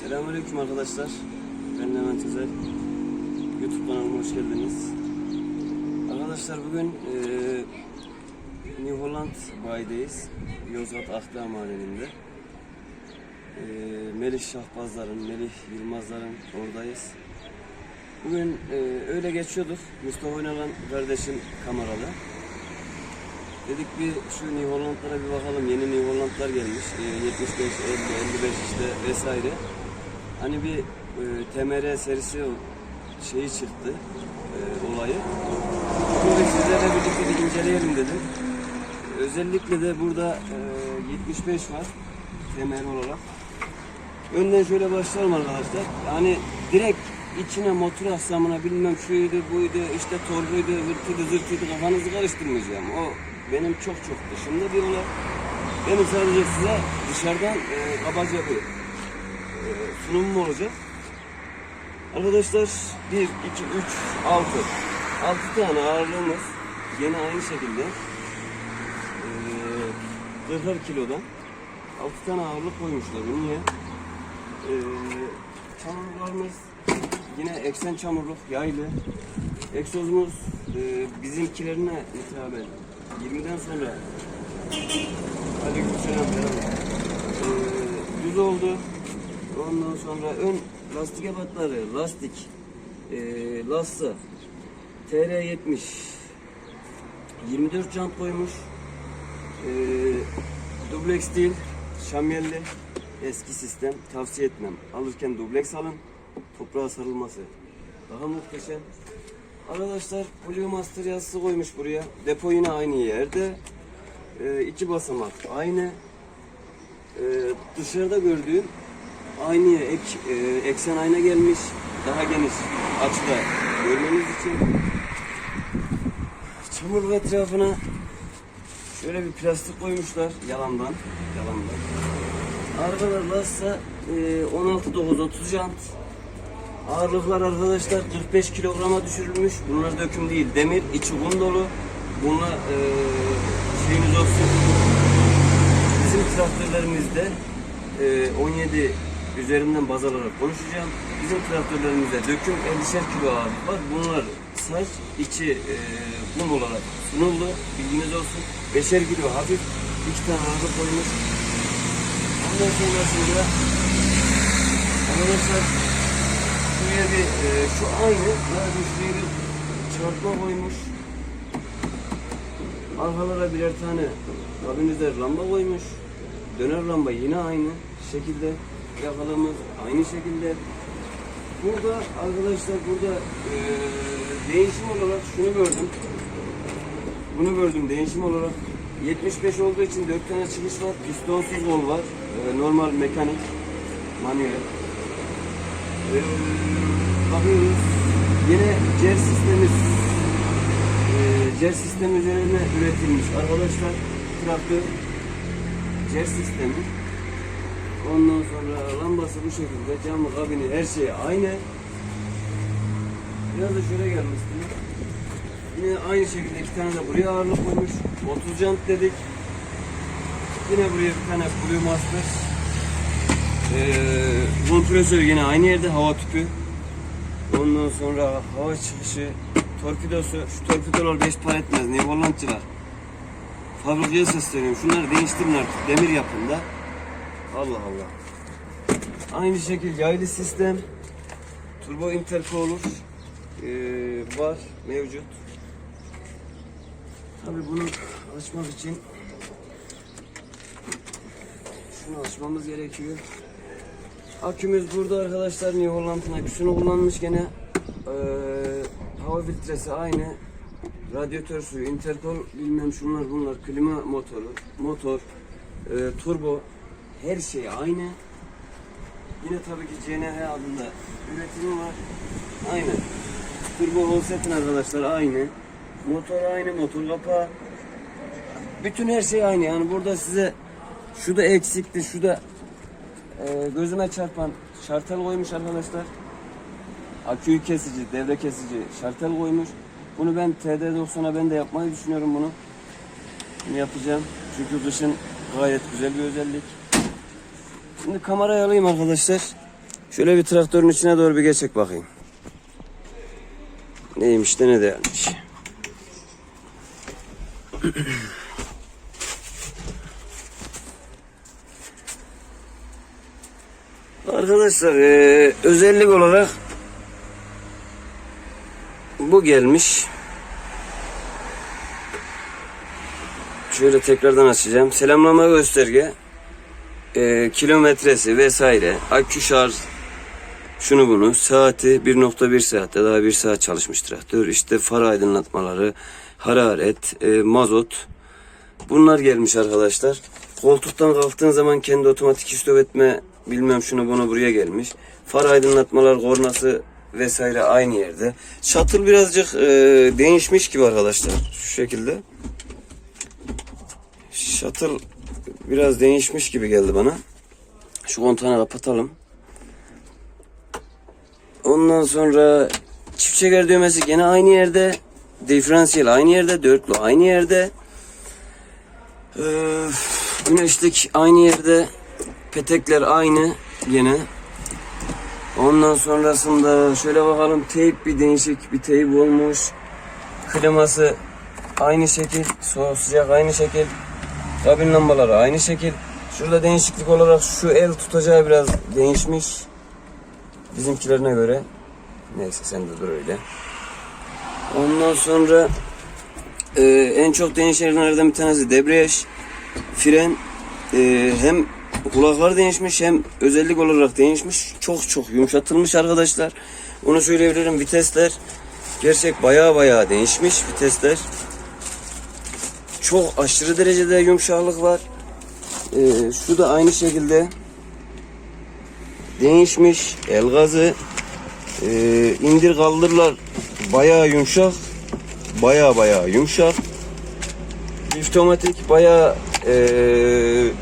Selamünaleyküm arkadaşlar. Ben Levent Özel. YouTube kanalıma hoş geldiniz. Arkadaşlar bugün eee New Holland bayideyiz. Yozgat Akdağ Mahallesi'nde. Eee Melih Şahbazların, Melih Yılmazların oradayız. Bugün eee, öyle geçiyorduk. Mustafa Oynalan kardeşim kameralı. Dedik bir şu New Holland'lara bir bakalım. Yeni New Holland'lar gelmiş. Ee, 75, 50, 55 işte vesaire. Hani bir e, TMR serisi şeyi çıktı. e, olayı. Bunu sizlerle birlikte bir inceleyelim dedim. Özellikle de burada e, 75 var. TMR olarak. Önden şöyle başlayalım arkadaşlar. Yani direkt içine motor aslamına bilmem şuydu buydu işte torbuydu vırtıydı zırtıydı kafanızı karıştırmayacağım. O benim çok çok dışımda bir olay. Benim sadece size dışarıdan e, kabaca bir sunumum olacak. Arkadaşlar 1, 2, 3, 6. 6 tane ağırlığımız yine aynı şekilde e, 40 kilodan 6 tane ağırlık koymuşlar. Niye? Ee, çamurlarımız yine eksen çamurluk, yaylı. Egzozumuz e, bizimkilerine hitaben 20'den sonra Aleykümselam selam. Ee, düz oldu. Ondan sonra ön lastik ebatları, lastik, e, lassa, TR70 24 jant koymuş. E, dubleks değil, şamyelli eski sistem tavsiye etmem. Alırken dubleks alın. Toprağa sarılması daha muhteşem. Arkadaşlar Blue Master yazısı koymuş buraya. Depo yine aynı yerde. Ee, iki basamak aynı. Ee, dışarıda gördüğüm aynı ek, e, eksen ayna gelmiş. Daha geniş açıda görmeniz için. Çamur etrafına şöyle bir plastik koymuşlar yalandan. Yalandan. Arkalar lassa e, 16-9-30 jant. Ağırlıklar arkadaşlar 45 kilograma düşürülmüş. Bunlar döküm değil, demir, içi un dolu. Bunlar e, şeyiniz olsun. Bizim traktörlerimizde e, 17 üzerinden baz alarak konuşacağım. Bizim traktörlerimizde döküm 50'şer kilo ağırlık var. Bunlar saç içi e, olarak sunuldu. Bilginiz olsun. 5'er kilo hafif. iki tane ağırlık koymuş. Ondan sonrasında arkadaşlar şuraya bir e, şu aynı sadece şuraya bir çarpma koymuş. Arkalara birer tane kabinizler lamba koymuş. Döner lamba yine aynı şekilde. Yakalığımız aynı şekilde. Burada arkadaşlar burada e, değişim olarak şunu gördüm. Bunu gördüm değişim olarak. 75 olduğu için 4 tane çıkış var. Pistonsuz kol var. Ee, normal mekanik. Manuel. Ee, bakıyoruz. Yine cer sistemi e, cer sistemi üzerine üretilmiş arkadaşlar. Traktör cer sistemi. Ondan sonra lambası bu şekilde. Camı, kabini, her şey aynı. Biraz da şöyle gelmiştim. Yine aynı şekilde iki tane de buraya ağırlık koymuş. 30 jant dedik. Yine buraya bir tane Blue Master. Ee, kompresör yine aynı yerde hava tüpü. Ondan sonra hava çıkışı, torpidosu. Şu torpidolar 5 para etmez. New Hollandçılar. Fabrikaya sesleniyorum. Şunları değiştirin artık. Demir yapında. Allah Allah. Aynı şekilde yaylı sistem. Turbo intercooler ee, var, mevcut. Tabii bunu açmak için şunu açmamız gerekiyor. Akümüz burada arkadaşlar. New Holland'ın aküsünü kullanmış gene. Ee, hava filtresi aynı. Radyatör suyu, interkol bilmem şunlar bunlar. Klima motoru, motor, e, turbo her şey aynı. Yine tabii ki CNH adında üretimi var. Aynı. Turbo Holset'in arkadaşlar aynı. Motor aynı, motor kapağı. Bütün her şey aynı. Yani burada size şu da eksikti, şu da e, gözüme çarpan şartel koymuş arkadaşlar. Aküyü kesici, devre kesici şartel koymuş. Bunu ben TD90'a ben de yapmayı düşünüyorum bunu. Bunu yapacağım. Çünkü kışın gayet güzel bir özellik. Şimdi kamerayı alayım arkadaşlar. Şöyle bir traktörün içine doğru bir geçek bakayım. Neymiş de ne değermiş. Arkadaşlar eee, özellik olarak bu gelmiş. Şöyle tekrardan açacağım. Selamlama gösterge, eee, kilometresi vesaire, akü şarj, şunu bunu, saati 1.1 saatte daha bir saat çalışmış traktör. İşte far aydınlatmaları, hararet, eee, mazot. Bunlar gelmiş arkadaşlar. Koltuktan kalktığın zaman kendi otomatik istop etme bilmem şunu bunu buraya gelmiş. Far aydınlatmalar, kornası vesaire aynı yerde. Shuttle birazcık e, değişmiş gibi arkadaşlar. Şu şekilde. Shuttle biraz değişmiş gibi geldi bana. Şu kontağını kapatalım. Ondan sonra çift çeker düğmesi gene aynı yerde. Diferansiyel aynı yerde. Dörtlü aynı yerde. Ee, güneşlik aynı yerde. Petekler aynı yine. Ondan sonrasında şöyle bakalım teyp bir değişik bir teyp olmuş. Kliması aynı şekil. Soğuk sıcak aynı şekil. Kabin lambaları aynı şekil. Şurada değişiklik olarak şu el tutacağı biraz değişmiş. Bizimkilerine göre. Neyse sen de dur öyle. Ondan sonra ee, en çok değişenlerden bir tanesi debriyaj, fren, ee, hem kulaklar değişmiş hem özellik olarak değişmiş. Çok çok yumuşatılmış arkadaşlar. Onu söyleyebilirim. Vitesler gerçek baya baya değişmiş vitesler. Çok aşırı derecede yumuşaklık var. Ee, şu da aynı şekilde değişmiş. El gazı, ee, indir kaldırlar baya yumuşak baya baya yumuşak. Liftomatik baya eee,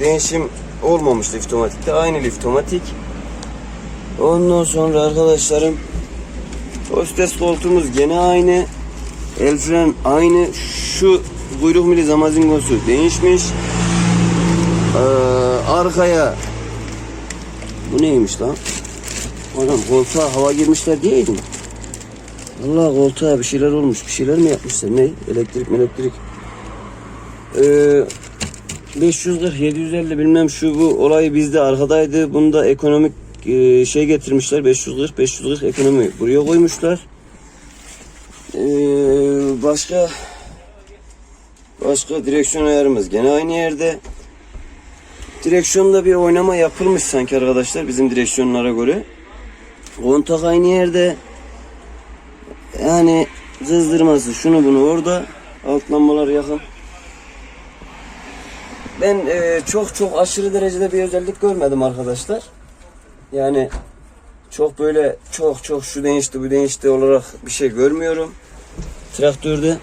değişim olmamış liftomatikte. Aynı liftomatik. Ondan sonra arkadaşlarım hostes koltuğumuz gene aynı. El fren aynı. Şu kuyruk mili zamazingosu değişmiş. Eee, arkaya bu neymiş lan? Adam koltuğa hava girmişler diyeydim. Allah koltuğa bir şeyler olmuş. Bir şeyler mi yapmışlar? Ne? Elektrik elektrik. Ee, 540 750 bilmem şu bu olay bizde arkadaydı. Bunda ekonomik e, şey getirmişler. 540 540 ekonomi buraya koymuşlar. Ee, başka başka direksiyon ayarımız gene aynı yerde. Direksiyonda bir oynama yapılmış sanki arkadaşlar bizim direksiyonlara göre. Kontak aynı yerde. Yani kızdırması şunu bunu orada alt lambalar yakın. Ben e, çok çok aşırı derecede bir özellik görmedim arkadaşlar. Yani çok böyle çok çok şu değişti bu değişti olarak bir şey görmüyorum. Traktörde.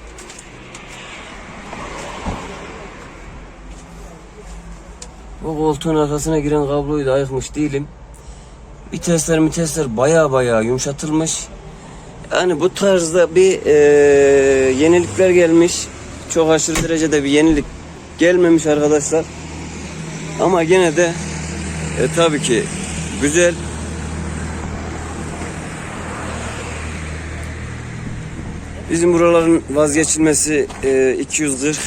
Bu koltuğun arkasına giren kabloyu da ayıkmış değilim. Vitesler vitesler baya baya yumuşatılmış. Yani bu tarzda bir e, yenilikler gelmiş. Çok aşırı derecede bir yenilik gelmemiş arkadaşlar. Ama gene de e, tabii ki güzel. Bizim buraların vazgeçilmesi e, 240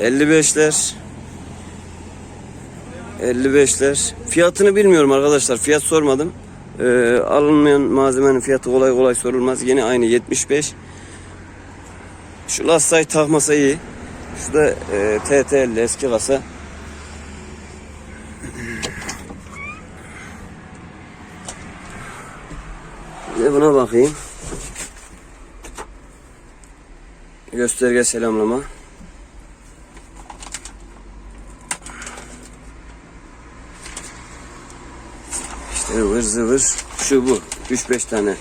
55'ler 55'ler. Fiyatını bilmiyorum arkadaşlar. Fiyat sormadım. Ee, alınmayan malzemenin fiyatı kolay kolay sorulmaz. Yine aynı 75. Şu lastiği takmasa iyi. Şu da e, TTL eski kasa. De buna bakayım. Gösterge selamlama. Ivır zıvır şu bu 3-5 tane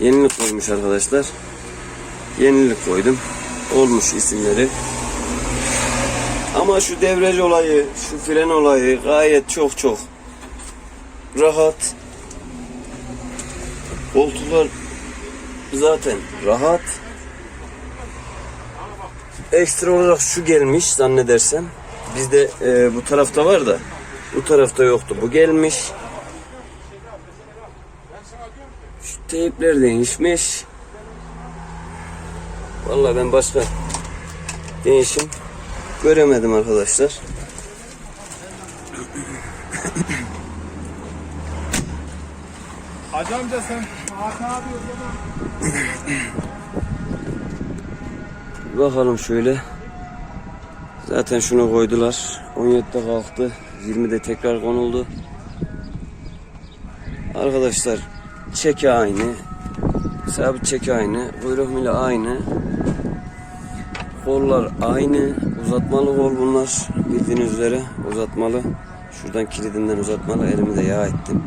yenilik koymuş arkadaşlar. Yenilik koydum. Olmuş isimleri. Ama şu devreci olayı, şu fren olayı gayet çok çok rahat. Koltuklar zaten rahat. Ekstra olarak şu gelmiş zannedersem. Bizde e, bu tarafta var da bu tarafta yoktu. Bu gelmiş. Teypler değişmiş. Vallahi ben başka değişim göremedim arkadaşlar. Hacı amca sen Hakan abi Bakalım şöyle. Zaten şunu koydular. 17'de kalktı. 20'de tekrar konuldu. Arkadaşlar çeki aynı. Sabit çeki aynı. Kuyruk mili aynı. Kollar aynı. Uzatmalı kol bunlar. Bildiğiniz üzere uzatmalı. Şuradan kilidinden uzatmalı. Elimi de yağ ettim.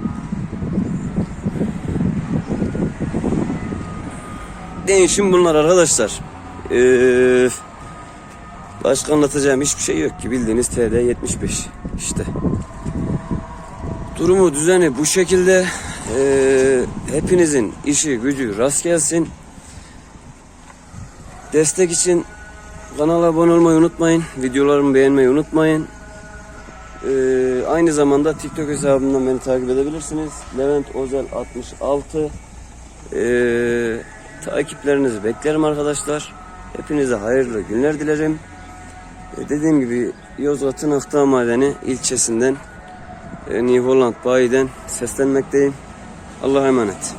Değişim bunlar arkadaşlar. Ee, başka anlatacağım hiçbir şey yok ki bildiğiniz TD 75 işte. Durumu düzeni bu şekilde. Ee, hepinizin işi gücü rast gelsin. Destek için kanala abone olmayı unutmayın. Videolarımı beğenmeyi unutmayın. Ee, aynı zamanda TikTok hesabımdan beni takip edebilirsiniz. Levent Özel 66. Ee, takiplerinizi beklerim arkadaşlar. Hepinize hayırlı günler dilerim. Ee, dediğim gibi Yozgat'ın Akdağ Madeni ilçesinden e, New Holland Bayi'den seslenmekteyim. Allah'a emanet.